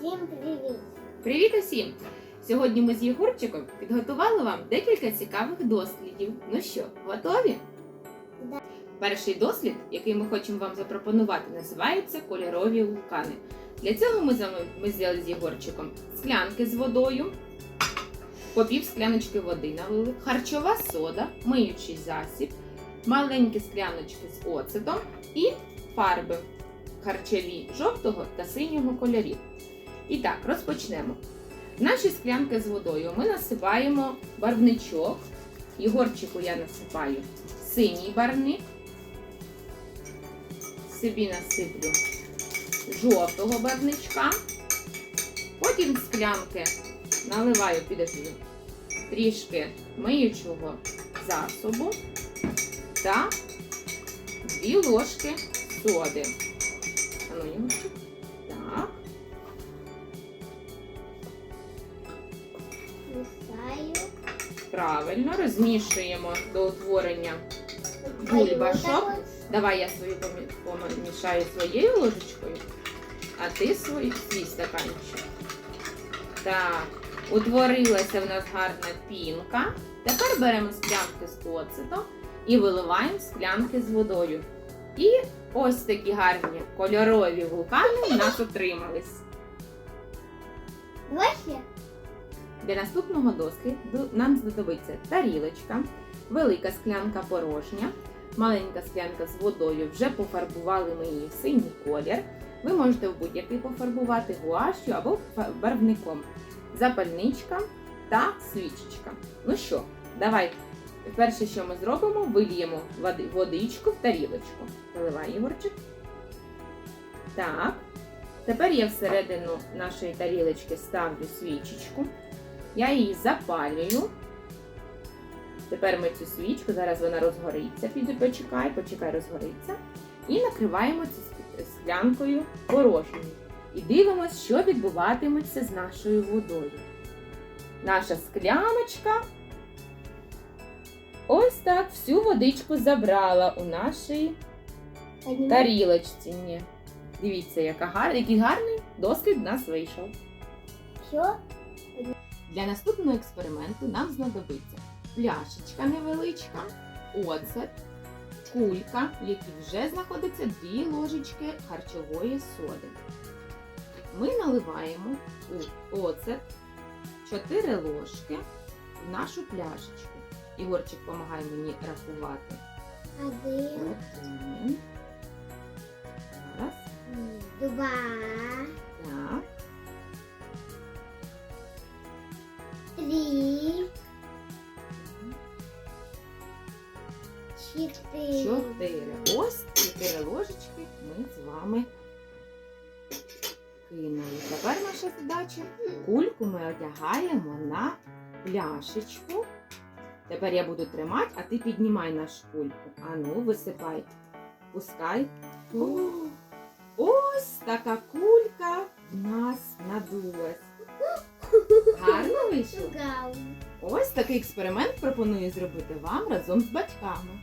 Всім привіт! Привіт усім! Сьогодні ми з Єгорчиком підготували вам декілька цікавих дослідів. Ну що, готові? Да. Перший дослід, який ми хочемо вам запропонувати, називається кольорові вулкани. Для цього ми, з вами- ми взяли з Єгорчиком склянки з водою, по пів скляночки води налили, харчова сода, миючий засіб, маленькі скляночки з оцетом і фарби харчові жовтого та синього кольорів. І так, розпочнемо. В наші склянки з водою ми насипаємо барвничок. Єгорчику я насипаю синій барвник. Собі насиплю жовтого барвничка. Потім в склянки наливаю підожди, трішки миючого засобу та дві ложки соди. А Правильно, розмішуємо до утворення. Бульбашок. Давай я свою помі- помішаю своєю ложечкою, а ти свій, свій стаканчик. Так, утворилася в нас гарна пінка. Тепер беремо склянки з оцетом і виливаємо в склянки з водою. І ось такі гарні кольорові вулкани у нас отримались. Для наступного досліду нам знадобиться тарілочка, велика склянка порожня, маленька склянка з водою. Вже пофарбували ми її в синій колір. Ви можете в будь-який пофарбувати гуашю або барвником, запальничка та свічечка. Ну що, давай. Перше, що ми зробимо, вильємо водичку в тарілочку. Заливай, Ігорчик. Так. Тепер я всередину нашої тарілочки ставлю свічечку. Я її запалюю. Тепер ми цю свічку, зараз вона розгориться. Піду почекай, почекай, розгориться. І накриваємо цю склянкою порожньою. І дивимося, що відбуватиметься з нашою водою. Наша скляночка ось так всю водичку забрала у нашій тарілочці. Ні. Дивіться, яка гар... який гарний дослід в нас вийшов. Що? Для наступного експерименту нам знадобиться пляшечка невеличка, оцет, кулька, в якій вже знаходиться дві ложечки харчової соди. Ми наливаємо у оцет 4 ложки в нашу пляшечку. Ігорчик допомагає мені рахувати. Один, Один. Зараз. два, Так. Чотири. Чотири. Ось чотири ложечки ми з вами кинули. Тепер наша задача кульку ми одягаємо на пляшечку. Тепер я буду тримати, а ти піднімай нашу кульку. Ану, висипай. Пускай. Ось така кулька в нас надулась. Гарно вийшло? Ось такий експеримент пропоную зробити вам разом з батьками.